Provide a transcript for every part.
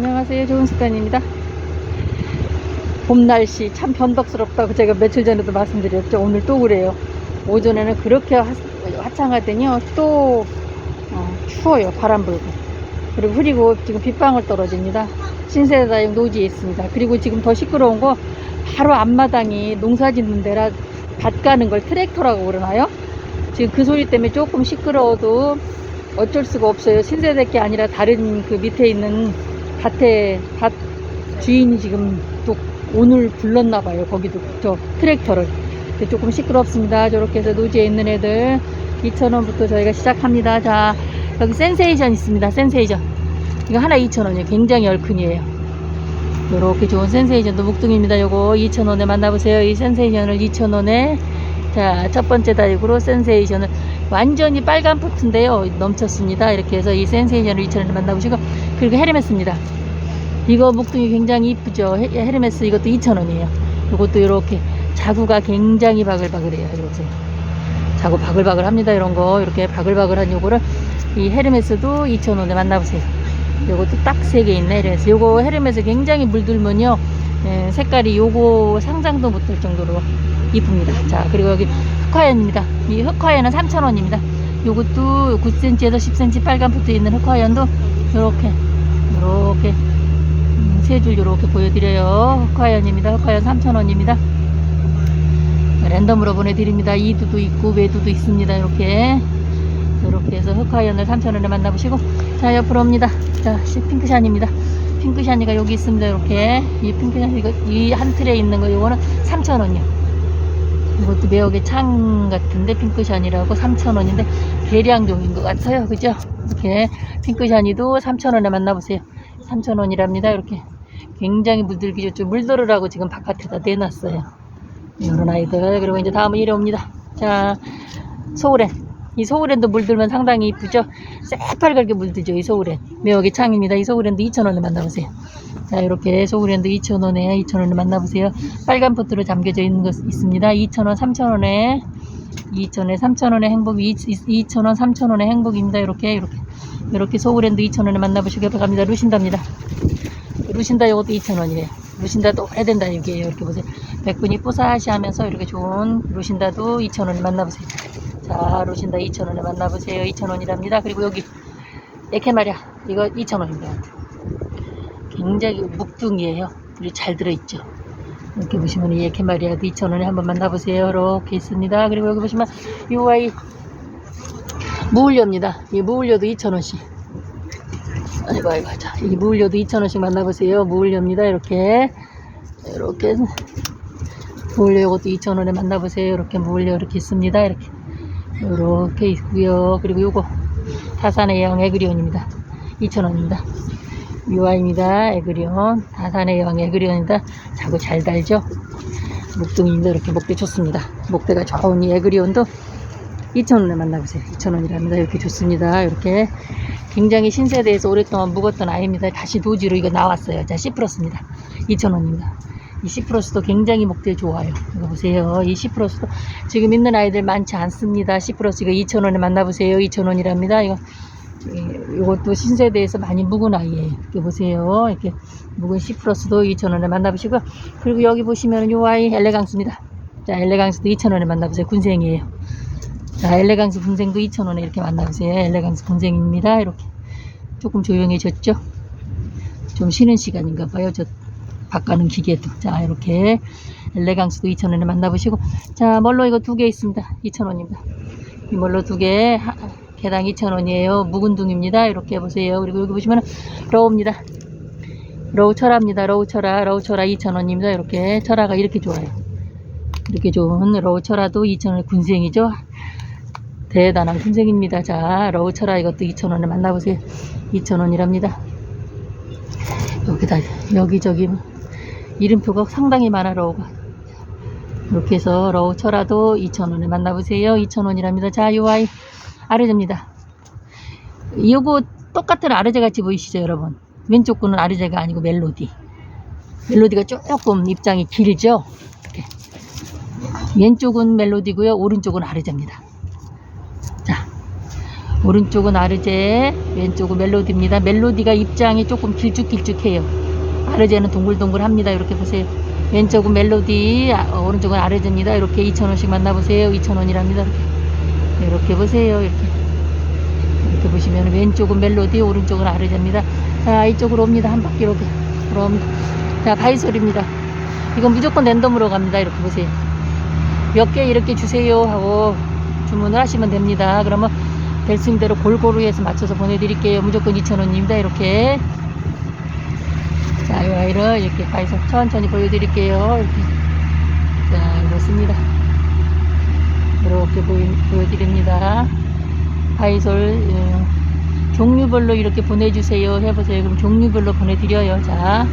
안녕하세요. 좋은 습관입니다. 봄 날씨 참 변덕스럽다고 제가 며칠 전에도 말씀드렸죠. 오늘 또 그래요. 오전에는 그렇게 화, 화창하더니요. 또 어, 추워요. 바람 불고. 그리고 흐리고 지금 빗방울 떨어집니다. 신세대다용 노지에 있습니다. 그리고 지금 더 시끄러운 거 바로 앞마당이 농사 짓는 데라 밭 가는 걸 트랙터라고 그러나요? 지금 그 소리 때문에 조금 시끄러워도 어쩔 수가 없어요. 신세대 게 아니라 다른 그 밑에 있는 밭에 밭 주인이 지금 또 오늘 불렀나 봐요. 거기도 저 트랙터를. 조금 시끄럽습니다. 저렇게 해서 노지에 있는 애들 2,000원부터 저희가 시작합니다. 자, 여기 센세이션 있습니다. 센세이션. 이거 하나 2,000원이에요. 굉장히 얼큰이에요. 요렇게 좋은 센세이션도 묵둥입니다. 요거 2,000원에 만나보세요. 이 센세이션을 2,000원에 자, 첫 번째 다육으로 센세이션을 완전히 빨간 포트인데요. 넘쳤습니다. 이렇게 해서 이 센세이션을 2,000원에 만나보시고 그리고 헤르메스입니다. 이거 목둥이 굉장히 이쁘죠. 헤- 헤르메스 이것도 2,000원이에요. 이것도 이렇게 자구가 굉장히 바글바글해요. 이러세요. 자구 바글바글 합니다. 이런 거 이렇게 바글바글한 요거를 이 헤르메스도 2,000원에 만나보세요. 요것도 딱 세 개 있네. 헤르메스. 요거 헤르메스 굉장히 물들면요. 예, 색깔이 요거 상상도 못할 정도로 이쁩니다. 자, 그리고 여기 흑화연입니다. 이 흑화연은 3,000원입니다. 요것도 9cm에서 10cm 빨간 붙어 있는 흑화연도 요렇게, 요렇게, 음, 세줄 요렇게 보여드려요. 흑화연입니다. 흑화연 3,000원입니다. 랜덤으로 보내드립니다. 이두도 있고 외두도 있습니다. 이렇게. 이렇게 해서 흑화연을 3,000원에 만나보시고. 자, 옆으로 옵니다. 자, 시- 핑크샤니입니다. 핑크샤니가 여기 있습니다. 이렇게. 이 핑크샤니, 이거, 이 한 틀에 있는 거, 요거는 3,000원이요. 이것도 매혹의 창 같은데 핑크샤니라고 3,000원인데 대량종인 것 같아요. 그죠? 이렇게 핑크샤니도 3,000원에 만나보세요. 3,000원이랍니다. 이렇게 굉장히 물들기 좋죠. 물들으라고 지금 바깥에다 내놨어요. 이런 아이들. 그리고 이제 다음은 이리 옵니다. 자, 소울엔. 이 소울엔도 물들면 상당히 이쁘죠? 새빨갛게 물들죠. 이 소울엔. 매혹의 창입니다. 이 소울엔도 2,000원에 만나보세요. 자, 이렇게 소울엔도 2,000원에 2,000원에 만나보세요. 빨간 포트로 잠겨져 있는 것 있습니다. 2,000원, 3,000원에 2,000원에 3,000원의 행복이 2,000원, 3,000원의 행복입니다. 이렇게 이렇게 이렇게 소울엔도 2,000원에 만나보시기 바랍니다. 루신다입니다. 루신다 이것도 2,000원이에요. 루신다도 오래된 다육이에요. 이렇게 보세요. 백분이 뽀사시 하면서 이렇게 좋은 루신다도 2,000원에 만나보세요. 자, 루신다 2,000원에 만나보세요. 2,000원이랍니다. 그리고 여기 에케마리아 이거 2,000원입니다. 굉장히 묵둥이에요. 그리고 잘 들어있죠. 이렇게 보시면 이 에케마리아도 2,000원에 한번 만나보세요. 이렇게 있습니다. 그리고 여기 보시면 요 아이 무울려입니다. 이 무울려도 2,000원씩. 아이고 아이고 자, 이 무울려도 2,000원씩 만나보세요. 무울려입니다. 이렇게 이렇게 무울려 이것도 2,000원에 만나보세요. 이렇게 무울려 이렇게 있습니다. 이렇게 이렇게 있고요. 그리고 요거 다산의 영 에그리온입니다. 2,000원입니다. 유아입니다. 에그리온. 다산의 영 에그리온입니다. 자고 잘 달죠? 목동입니다. 이렇게 목대 좋습니다. 목대가 좋은 이 에그리온도 2,000원에 만나보세요. 2,000원이랍니다. 이렇게 좋습니다. 이렇게 굉장히 신세대에서 오랫동안 묵었던 아이입니다. 다시 노지로 이거 나왔어요. 자, C 플러스입니다. 2,000원입니다. 이 C 플러스도 굉장히 목대 좋아요. 이거 보세요. 이 C 플러스도 지금 있는 아이들 많지 않습니다. C 플러스 이거 2,000원에 만나보세요. 2,000원이랍니다. 이거 이- 이것도 신세대에서 많이 묵은 아이예요. 이렇게 보세요. 이렇게 묵은 C 플러스도 2,000원에 만나보시고요. 그리고 여기 보시면 요 아이 엘레강스입니다. 자, 엘레강스도 2,000원에 만나보세요. 군생이에요. 자, 엘레강스 군생도 2,000원에 이렇게 만나보세요. 엘레강스 군생입니다. 이렇게. 조금 조용해졌죠? 좀 쉬는 시간인가 봐요. 저 바꿔는 기계도. 자, 이렇게. 엘레강스도 2,000원에 만나보시고. 자, 멀로 이거 두 개 있습니다. 2,000원입니다. 이 멀로 두 개. 하- 개당 2,000원이에요. 묵은 둥입니다. 이렇게 보세요. 그리고 여기 보시면 러우입니다. 러우 철화입니다. 러우 철화, 러우 철화 2,000원입니다. 이렇게. 철화가 이렇게 좋아요. 이렇게 좋은 러우 철화도 2,000원 군생이죠. 대단한 군생입니다. 자, 러우 철화 이것도 2,000원에 만나보세요. 2,000원이랍니다. 여기다, 여기저기 이름표가 상당히 많아, 러우가. 이렇게 해서 러우 철화도 2,000원에 만나보세요. 2,000원이랍니다. 자, 요 아이 아르제입니다. 요거 똑같은 아르제 같이 보이시죠, 여러분? 왼쪽 거는 아르제가 아니고 멜로디. 멜로디가 조금 입장이 길죠? 이렇게. 왼쪽은 멜로디고요, 오른쪽은 아르제입니다. 자, 오른쪽은 아르제, 왼쪽은 멜로디입니다. 멜로디가 입장이 조금 길쭉길쭉해요. 아르제는 동글동글합니다. 이렇게 보세요. 왼쪽은 멜로디, 아, 어, 오른쪽은 아르제입니다. 이렇게 2,000원씩 만나보세요. 2,000원이랍니다. 이렇게. 이렇게 보세요. 이렇게. 이렇게 보시면 왼쪽은 멜로디, 오른쪽은 아르제입니다. 자, 이쪽으로 옵니다. 한 바퀴 이렇게. 그럼, 자, 바이솔입니다. 이건 무조건 랜덤으로 갑니다. 이렇게 보세요. 몇 개 이렇게 주세요 하고 주문을 하시면 됩니다. 그러면 될수 있는 대로 골고루 해서 맞춰서 보내드릴게요. 무조건 2,000원입니다. 이렇게. 자, 이 아이를 이렇게 가서 천천히 보여드릴게요. 이렇게. 자, 이렇습니다. 이렇게 보이, 보여드립니다. 바이솔, 예, 종류별로 이렇게 보내주세요. 해보세요. 그럼 종류별로 보내드려요. 자,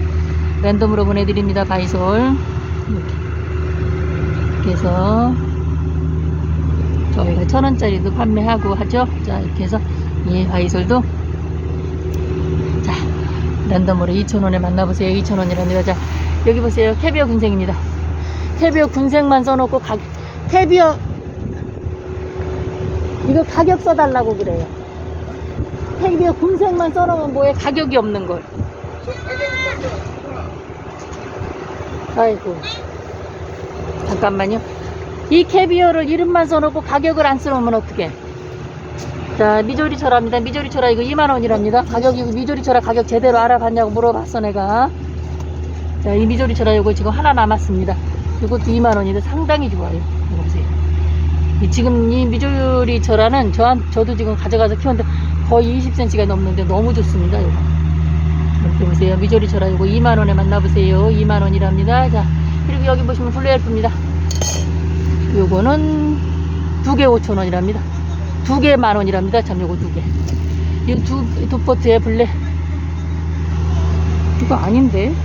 랜덤으로 보내드립니다. 바이솔. 이렇게. 이렇게 해서 저희가 천 원짜리도 판매하고 하죠. 자 이렇게 해서 이 바이솔도 자 랜덤으로 2천 원에 만나보세요. 2천 원이랍니다. 자 여기 보세요. 캐비어 군생입니다. 캐비어 군생만 써놓고 가 캐비어 이거 가격 써달라고 그래요. 캐비어 군생만 써놓으면 뭐에 가격이 없는 걸. 아이고. 잠깐만요. 이 캐비어를 이름만 써놓고 가격을 안 써놓으면 어떡해? 자, 미조리철합니다. 미조리 철화 이거 2만원이랍니다. 가격이 미조리 철화 가격 제대로 알아봤냐고 물어봤어, 내가. 자, 이 미조리 철화 이거 지금 하나 남았습니다. 이것도 2만원인데 상당히 좋아요. 이거 보세요. 이 지금 이 미조리 철화는 저한, 저도 지금 가져가서 키웠는데 거의 20cm가 넘는데 너무 좋습니다. 이거. 이렇게 보세요. 미조리 철화 이거 2만원에 만나보세요. 2만원이랍니다. 자, 그리고 여기 보시면 블루엘프입니다. 요거는 두 개 5천원이랍니다. 두 개 만 원이랍니다. 참 요거 두 개. 이 두, 두 포트에 블랙. 이거 아닌데?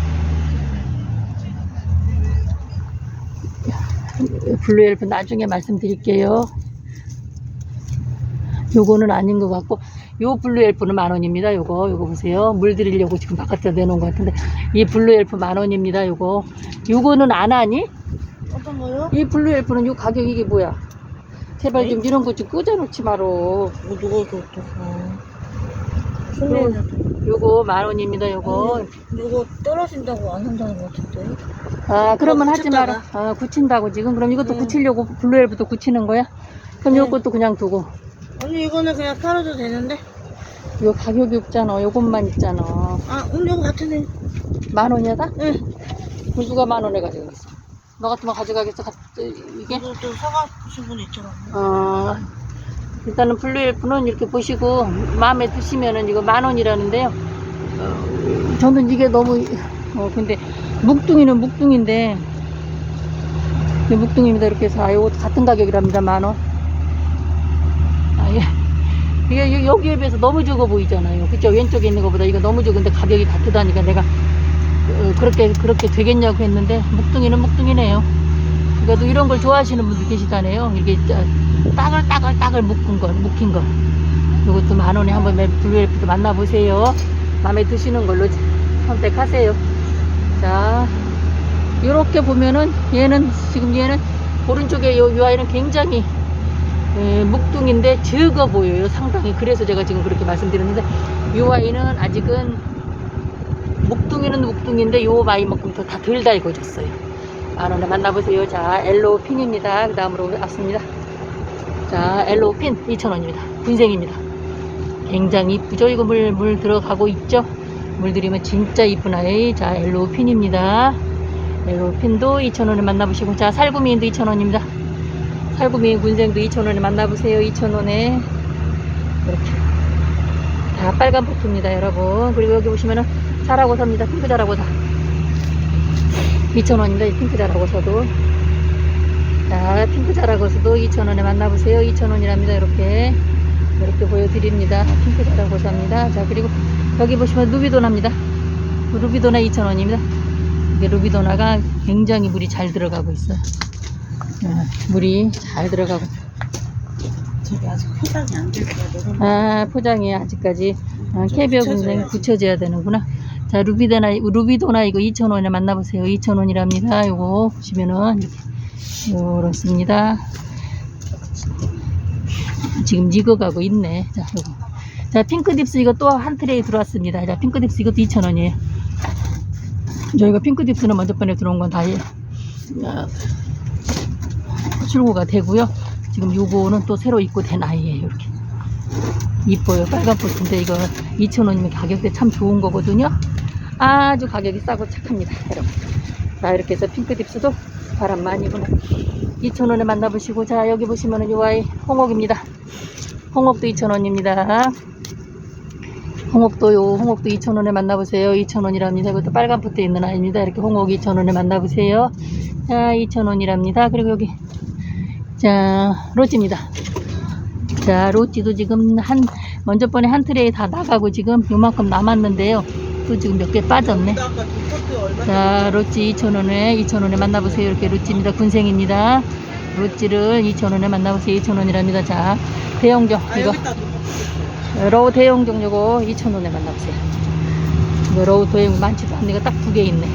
블루엘프 나중에 말씀드릴게요. 요거는 아닌 것 같고, 요 블루엘프는 만 원입니다. 요거, 요거 보세요. 물 드리려고 지금 바깥에 내놓은 것 같은데, 이 블루엘프 만 원입니다. 요거. 요거는 안 하니? 어떤 거요? 이 블루엘프는 요 가격 이게 뭐야? 제발 좀 네? 이런 거 좀 꽂아놓지. 뭐 누가 줬어? 손님한테. 요거 만 원입니다. 요거. 이거 떨어진다고 안 한다는 것 같은데. 아 그러면 어, 하지 마라. 아 굳힌다고 지금. 그럼 이것도 네. 굳히려고 블루엘프도 굳히는 거야? 그럼 네. 요것도 그냥 두고. 언니 이거는 그냥 팔아도 되는데? 요 가격이 없잖아. 요것만 있잖아. 아, 언니 이거 같으네. 만 원이야 다? 응. 누가 만 원에 가져가겠어? 너 같으면 가져가겠어? 가- 이게? 이거 또 사가신 분 있잖아. 어, 일단은 블루엘프는 이렇게 보시고 마음에 드시면은 이거 만 원이라는데요. 어, 저는 이게 너무 어 근데 묵둥이는 묵둥인데 이게 묵둥입니다. 이렇게 해서 아, 이거 같은 가격이랍니다. 만 원. 아, 예. 이게 여- 여기에 비해서 너무 적어 보이잖아요. 그죠? 왼쪽에 있는 것보다 이거 너무 적은데 가격이 같다니까 내가 어, 그렇게 그렇게 되겠냐고 했는데 묵둥이는 묵둥이네요. 그래도 이런 걸 좋아하시는 분들 계시다네요. 이게 짜- 따글 따글 따글 묶은 거, 묶인 거. 이것도 만 원에 한번 블루엘프도 만나보세요. 마음에 드시는 걸로 선택하세요. 자, 이렇게 보면은 얘는 지금 얘는 오른쪽에 요, 요 아이는 굉장히 예, 묵둥인데 적어 보여요. 상당히. 그래서 제가 지금 그렇게 말씀드렸는데 요 아이는 아직은 묵둥인데 요 아이만큼 더다덜 달궈졌어요. 만 원에 만나보세요. 자, 엘로우 핀입니다. 그 다음으로 왔습니다. 자, 엘로우 핀 2,000원입니다. 군생입니다. 굉장히 이쁘죠? 이거 물, 물 들어가고 있죠? 물 들이면 진짜 이쁜 아이. 자, 엘로우 핀입니다. 엘로우 핀도 2,000원에 만나보시고. 자, 살구미인도 2,000원입니다. 살구미 군생도 2,000원에 만나보세요. 2,000원에. 이렇게. 다 빨간 포트입니다, 여러분. 그리고 여기 보시면은 자라고사입니다. 핑크 자라고 사. 2,000원입니다. 이 핑크 자라고 사도. 자, 핑크 자라고 사도 2,000원에 만나보세요. 2,000원이랍니다. 이렇게. 이렇게 보여드립니다. 핑크 자라고 사입니다. 자, 그리고 여기 보시면 루비도나입니다. 루비도나 2,000원입니다. 이게 루비도나가 굉장히 물이 잘 들어가고 있어요. 아, 물이 잘 들어가고. 저기 아직 포장이 안 됐어요. 아, 포장이 아직까지 아, 캐비어 군생이 굳혀져야 되는구나. 자, 루비도나, 루비도나 이거 2,000원에 만나보세요. 2,000원이랍니다. 요거 보시면은 이렇게 요렇습니다. 지금 익어가고 있네. 자, 요거. 자, 핑크딥스 이거 또 한 트레이 들어왔습니다. 자, 핑크딥스 이것도 2,000원이에요. 저희가 핑크딥스는 먼저 번에 들어온 건 다 출고가 되고요. 지금 요거는 또 새로 입고 된 아이예요. 이렇게. 이뻐요. 빨간 포트인데 이거 2,000원이면 가격대 참 좋은 거거든요. 아주 가격이 싸고 착합니다. 여러분. 자, 이렇게 해서 핑크딥스도 바람 많이 부는 2,000원에 만나보시고 자, 여기 보시면은 요 아이 홍옥입니다. 홍옥도 2,000원입니다. 홍옥도 요 홍옥도 2,000원에 만나보세요. 2,000원이랍니다. 이것도 빨간 포트에 있는 아이입니다. 이렇게 홍옥 2,000원에 만나보세요. 자, 2,000원이랍니다. 그리고 여기 자, 로찌입니다. 자, 로찌도 지금 한 먼저 번에 한 트레이 다 나가고 지금 요만큼 남았는데요. 또 지금 몇 개 빠졌네. 자, 로찌 2,000원에 2,000원에 만나보세요. 이렇게 로찌입니다. 군생입니다. 로찌를 2,000원에 만나보세요. 2,000원이랍니다. 자, 대형종 이거 러우 대형종 요거 2,000원에 만나보세요. 러우 대형 많지도 않네. 이거 딱두 개 있네.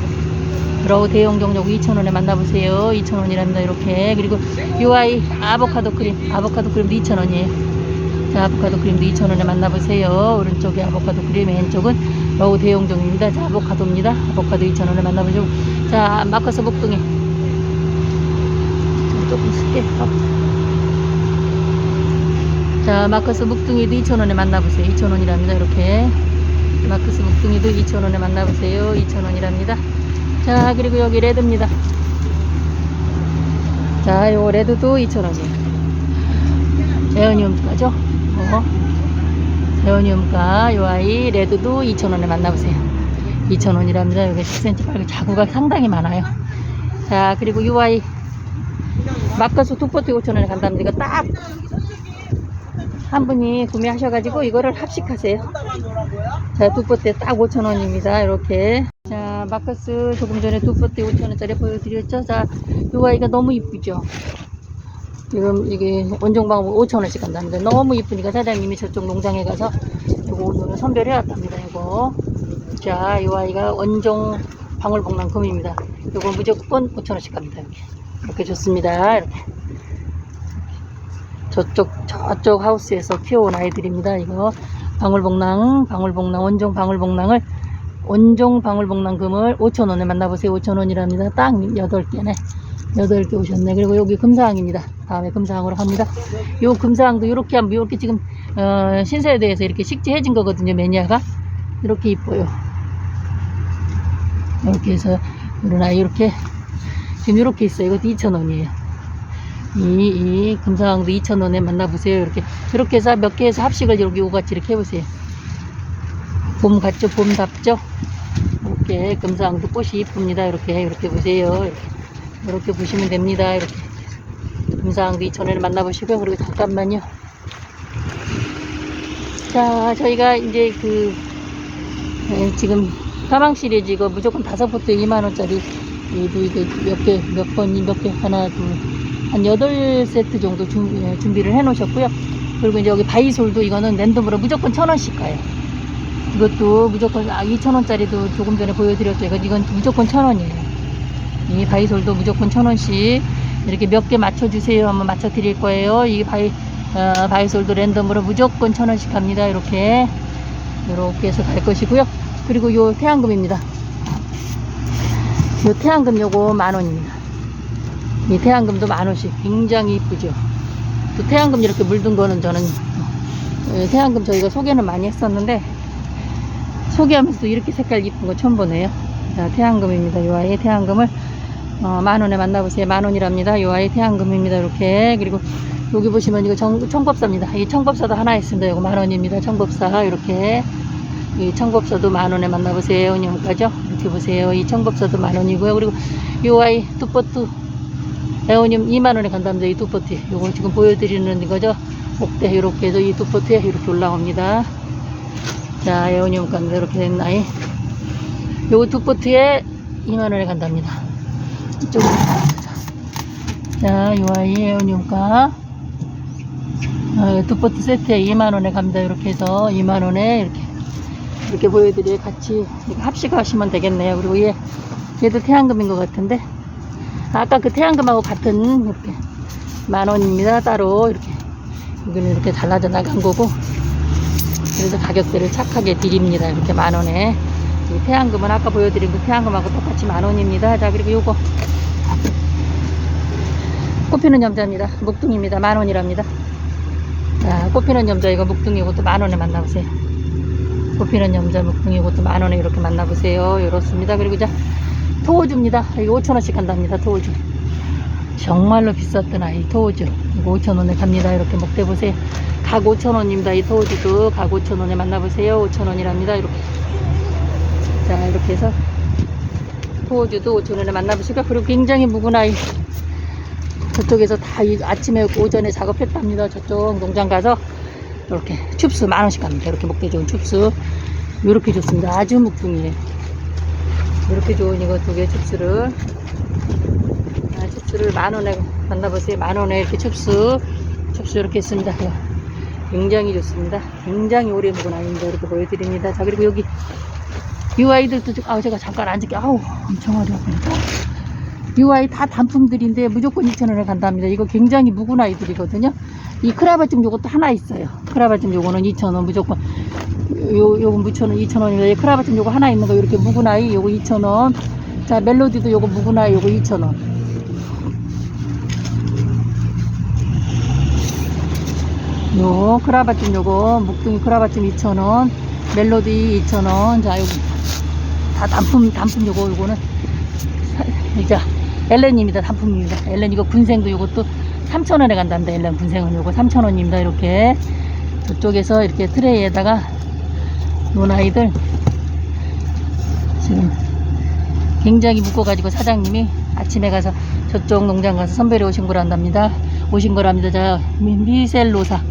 러우 대형종 요거 2,000원에 만나보세요. 2,000원이랍니다. 이렇게. 그리고 요 아이 아보카도 크림. 아보카도 크림도 2,000원이에요. 자, 아보카도 크림도 2,000원에 만나보세요. 오른쪽에 아보카도 크림, 왼쪽은 러우 대용종입니다. 자, 아보카도입니다. 아보카도 2,000원에 만나보시고. 자, 마커스 목동이. 조금 쓸게. 자, 마커스 목둥이도 2,000원에 만나보세요. 2,000원이랍니다. 이렇게. 마커스 목둥이도 2,000원에 만나보세요. 2,000원이랍니다. 자, 그리고 여기 레드입니다. 자, 요 레드도 2,000원이에요. 에어니움가죠? 어. 에어니움가 요 아이 레드도 2,000원에 만나보세요. 2,000원이랍니다. 여기 10cm 빨간 자구가 상당히 많아요. 자, 그리고 요 아이 마커스 두포트 5,000원에 간답니다. 이거 딱 한 분이 구매하셔가지고 이거를 합식하세요. 자, 두포트에 딱 5,000원입니다. 이렇게. 자, 마커스 조금 전에 두포트에 5,000원짜리 보여드렸죠? 자, 요 아이가 너무 이쁘죠? 지금 이게 원종방울 5,000원씩 간답니다. 너무 이쁘니까 사장님이 저쪽 농장에 가서 이거 오늘 선별해 왔답니다. 이거. 자, 이 아이가 원종 방울복랑 금입니다. 이거 무조건 5,000원씩 갑니다. 이렇게. 이렇게 좋습니다. 이렇게. 저쪽, 저쪽 하우스에서 키워온 아이들입니다. 이거 방울복랑, 방울복랑, 원종 방울복랑을 원종 방울복랑 금을 5,000원에 만나보세요. 5,000원이랍니다. 딱 8개네. 8개 오셨네. 그리고 여기 금사항입니다. 다음에 금사항으로 갑니다. 요 금사항도 이렇게 하면 이렇게 지금 어, 신세대에서 이렇게 식재해진 거거든요. 매니아가 이렇게 이뻐요. 이렇게 해서 아이 이렇게 지금 이렇게 있어요. 이것도 2,000원이에요. 이, 이 금사항도 2,000원에 만나보세요. 이렇게 이렇게 해서 몇 개에서 합식을 이렇게 요같이 이렇게 해보세요. 봄 같죠? 봄답죠? 이렇게 금사항도 꽃이 이쁩니다. 이렇게 이렇게 보세요. 이렇게. 이렇게 보시면 됩니다. 이렇게 금상도 2,000원에 만나보시고요. 그리고 잠깐만요. 자, 저희가 이제 그 에, 지금 가방 시리즈 이거 무조건 다섯 포트에 2만 원짜리 이거 이거 몇 개, 몇 번이 몇 개, 하나, 둘, 한 여덟 세트 정도 준비, 에, 준비 를 해 놓으셨고요. 그리고 이제 여기 바이솔도 이거는 랜덤으로 무조건 천 원씩 가요. 이것도 무조건, 아, 2,000원짜리도 조금 전에 보여드렸죠. 이건, 이건 무조건 천 원이에요. 이 바이솔도 무조건 천 원씩 이렇게 몇 개 맞춰주세요 하면 맞춰 드릴 거예요. 이 바이 어, 바이솔도 랜덤으로 무조건 천 원씩 갑니다. 이렇게 이렇게 해서 갈 것이고요. 그리고 요 태양금입니다. 요 태양금 요거 만 원입니다. 이 태양금도 만 원씩 굉장히 이쁘죠. 또 태양금 이렇게 물든 거는 저는 어, 태양금 저희가 소개는 많이 했었는데 소개하면서도 이렇게 색깔 이쁜 거 처음 보네요. 자, 태양금입니다. 요 아이 태양금을 어, 만 원에 만나보세요. 만 원이랍니다. 요 아이 태양금입니다. 이렇게. 그리고 여기 보시면 이거 청, 청법사입니다. 이 청법사도 하나 있습니다. 이거 만 원입니다. 청법사. 이렇게. 이 청법사도 만 원에 만나보세요. 에오니움까죠? 이렇게 보세요. 이 청법사도 만 원이고요. 그리고 요 아이 두포트 에오니움 2만 원에 간답니다. 이 두포트. 요거 지금 보여드리는 거죠. 목대 이렇게 해서 이 두포트에 이렇게 올라옵니다. 자, 에오니움 갑니다. 이렇게 된 아이. 요거 두포트에 2만원에 간답니다. 이쪽으로. 자, 요 아이 에어니움가. 어, 두 포트 세트에 2만원에 갑니다. 이렇게 해서 2만원에 이렇게, 이렇게 보여드려요. 같이 합식하시면 되겠네요. 그리고 얘, 얘도 태양금인 것 같은데. 아까 그 태양금하고 같은 이렇게 만원입니다. 따로 이렇게. 이거는 이렇게 잘라져 나간 거고 그래서 가격대를 착하게 드립니다. 이렇게 만 원에. 이 태양금은 아까 보여드린 그 태양금하고 똑같이 만 원입니다. 자, 그리고 요거. 꽃피는 염자입니다. 묵둥입니다. 만 원이랍니다. 자, 꽃피는 염자 이거 묵둥이 이것도 만 원에 만나보세요. 꽃피는 염자 묵둥이 이것도 만 원에 이렇게 만나보세요. 이렇습니다. 그리고 자, 토우주입니다. 이거 5천 원씩 간답니다. 토우주. 정말로 비쌌던 아이 토우주. 이거 5천 원에 갑니다. 이렇게 먹대 보세요. 각 5천 원입니다. 이 토우주도 각 5천 원에 만나보세요. 5천 원이랍니다. 이렇게. 자, 이렇게 해서 토우주도 5천 원에 만나보시고 그리고 굉장히 아이. 저쪽에서 다이 아침에 오전에 작업했답니다. 저쪽 농장 가서 이렇게 춥수 만 원씩 갑니다. 이렇게 먹기 좋은 춥수 이렇게 좋습니다. 아주 묵둥이에요. 이렇게 좋은 이거 두 개 춥수를 아, 춥수를 만 원에 만나보세요. 만 원에 이렇게 춥수 춥수 이렇게 있습니다. 굉장히 좋습니다. 굉장히 오래 묵은 아이입니다. 이렇게 보여드립니다. 자 그리고 여기 좀- 아우 제가 잠깐 앉을게 아우 엄청 어려워니다 다 단품들인데 무조건 2,000원에 간답니다. 이거 굉장히 묵은 아이들이거든요. 이 크라바찜 요것도 하나 있어요. 크라바찜 요거는 2,000원 무조건. 요, 요거 무천원 2,000원입니다. 이 크라바찜 요거 하나 있는 거 이렇게 묵은 아이 요거 2,000원. 자, 멜로디도 요거 묵은 아이 요거 2,000원. 요 크라바찜 요거 묵둥이 크라바찜 2,000원. 멜로디 2,000원. 자, 요거 다 단품 단품 요거 요거는 자, 엘렌입니다. 단품입니다. 엘렌 이거 군생도 요것도 3,000원에 간답니다. 엘렌 군생은 요거 3,000원입니다. 이렇게 저쪽에서 이렇게 트레이에다가 논 아이들 지금 굉장히 묶어가지고 사장님이 아침에 가서 저쪽 농장 가서 선별해 오신 거란답니다. 오신 거랍니다. 자, 미- 미셀로사.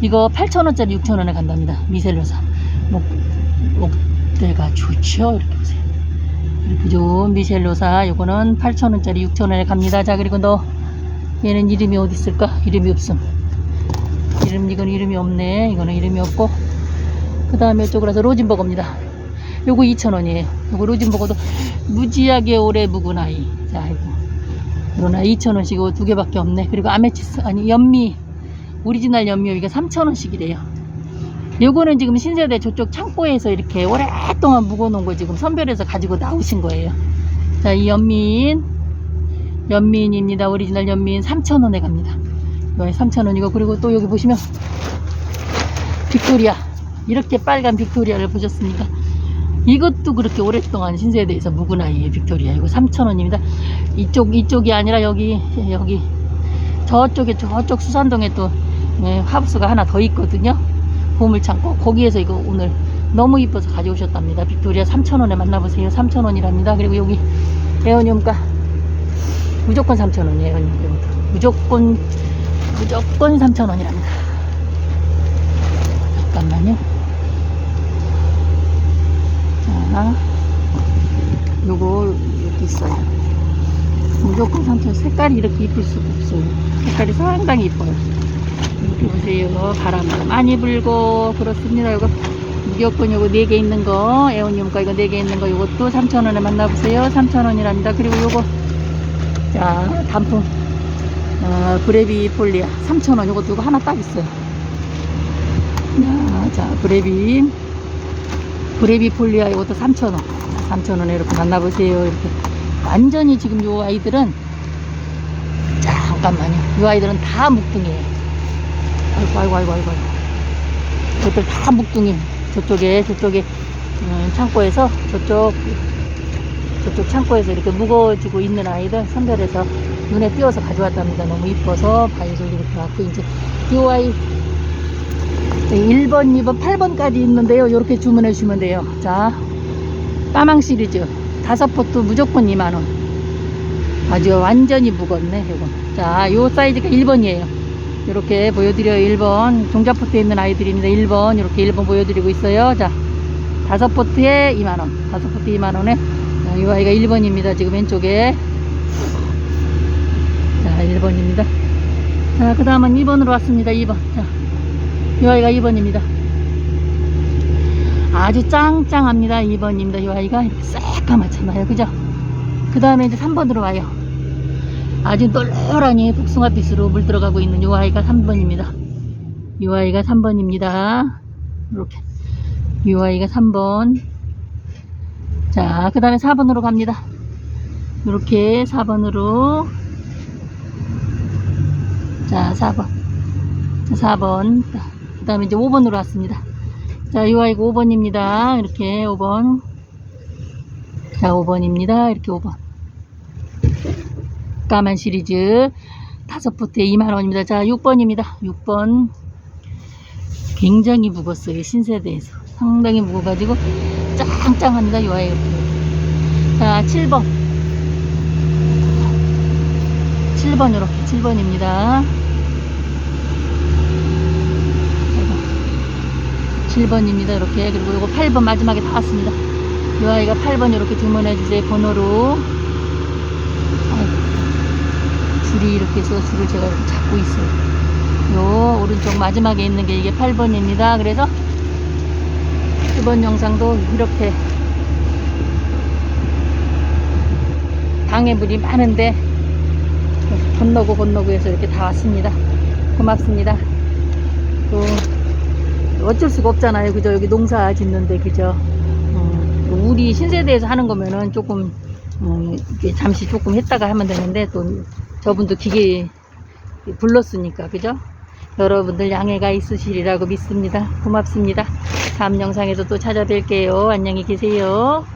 이거 8,000원짜리 6,000원에 간답니다. 미셀로사. 목, 목 대가 좋죠? 이렇게 보세요. 이렇게 좋은 미셀로사 요거는 8,000원짜리 6,000원에 갑니다. 자 그리고 너 얘는 이름이 어디 있을까? 이름이 없음. 이름 이건 이름이 없네. 이거는 이름이 없고. 그 다음에 이쪽으로 서 로진버거입니다. 요거 2,000원이에요. 요거 로진버거도 무지하게 오래 묵은 아이. 자 이거 아이 2,000원씩 이거 두 개밖에 없네. 그리고 아메치스 아니 연미. 오리지널 연미 이게 3,000원씩이래요 요거는 지금 신세대 저쪽 창고에서 이렇게 오랫동안 묵어놓은 거 지금 선별해서 가지고 나오신 거예요. 자, 이 연민, 연민입니다. 오리지널 연민 3,000원에 갑니다. 이거 3,000원이고, 그리고 또 여기 보시면, 빅토리아. 이렇게 빨간 빅토리아를 보셨습니까? 이것도 그렇게 오랫동안 신세대에서 묵은 아이예요, 빅토리아. 이거 3,000원입니다. 이쪽, 이쪽이 아니라 여기, 여기, 저쪽에, 저쪽 수산동에 또, 예, 하우스가 하나 더 있거든요. 보물 창고 거기에서 이거 오늘 너무 이뻐서 가져오셨답니다. 빅토리아 3,000원에 만나보세요. 3,000원이랍니다. 그리고 여기 에어늄가 무조건 3,000원이에요. 에어늄 무조건 무조건 3,000원이랍니다. 잠깐만요. 자, 요거 이렇게 있어요. 무조건 3,000원. 색깔이 이렇게 이쁠 수가 없어요. 색깔이 상당히 이뻐요. 보세요. 바람도 많이 불고 그렇습니다. 이거 무조건 요거 4개 있는 거 에어늄가 이거 4개 있는 거 요것도 3,000원에 만나보세요. 3,000원이랍니다. 그리고 요거 자 단품 어, 브레비 폴리아 3,000원 요것도 이거 하나 딱 있어요. 자, 자 브레비 브레비 폴리아 이것도 3,000원 3,000원에 이렇게 만나보세요. 이렇게 완전히 지금 요 아이들은 잠깐만요. 이 아이들은 다 묵둥이에요. 아이고, 아이고, 아이고, 아이고. 이것들 다 묵둥이. 저쪽에, 저쪽에, 음, 창고에서, 저쪽, 저쪽 창고에서 이렇게 묵어지고 있는 아이들 선별해서 눈에 띄어서 가져왔답니다. 너무 이뻐서 바이를 이렇게 갖고, 이제, 이 아이, 1번, 2번, 8번까지 있는데요. 이렇게 주문해 주시면 돼요. 자, 까망 시리즈. 다섯 포트 무조건 2만 원. 아주 완전히 묵었네, 이거. 자, 요 사이즈가 1번이에요. 이렇게 보여드려요. 1번. 종자포트에 있는 아이들입니다. 1번. 이렇게 1번 보여드리고 있어요. 자, 다섯 포트에 2만원. 다섯 포트 2만원에. 자, 이 아이가 1번입니다. 지금 왼쪽에. 자, 1번입니다. 자, 그 다음은 2번으로 왔습니다. 2번. 자, 이 아이가 2번입니다. 아주 짱짱합니다. 2번입니다. 이 아이가 새까맣잖아요. 그죠? 그 다음에 이제 3번으로 와요. 아주 널널하니 복숭아빛으로 물 들어가고 있는 이 아이가 3번입니다. UI가 3번입니다. 이렇게. UI가 3번. 자, 그 다음에 4번으로 갑니다. 이렇게 4번으로. 자, 4번. 자, 4번. 그 다음에 이제 5번으로 왔습니다. 자, UI가 5번입니다. 이렇게 5번. 자, 5번입니다. 이렇게 5번. 까만 시리즈. 다섯 포트에 2만원입니다. 자, 6번입니다. 6번. 굉장히 무겁어요. 신세대에서. 상당히 무거워가지고 짱짱합니다. 요 아이. 자, 7번. 7번 이렇게 7번입니다. 7번입니다. 이렇게. 그리고 요거 8번 마지막에 다 왔습니다. 요 아이가 8번 이렇게 주문해 주세요. 번호로. 줄이 이렇게 해서 줄을 제가 이렇게 잡고 있어요. 요 오른쪽 마지막에 있는 게 이게 8번입니다. 그래서 이번 영상도 이렇게 방해물이 많은데 건너고 건너고 해서 이렇게 다 왔습니다. 고맙습니다. 또 어쩔 수가 없잖아요. 그죠? 여기 농사 짓는데 그죠? 어, 우리 신세대에서 하는 거면은 조금 어, 잠시 조금 했다가 하면 되는데 또 저분도 기계 불렀으니까 그죠? 여러분들 양해가 있으시리라고 믿습니다. 고맙습니다. 다음 영상에서 또 찾아뵐게요. 안녕히 계세요.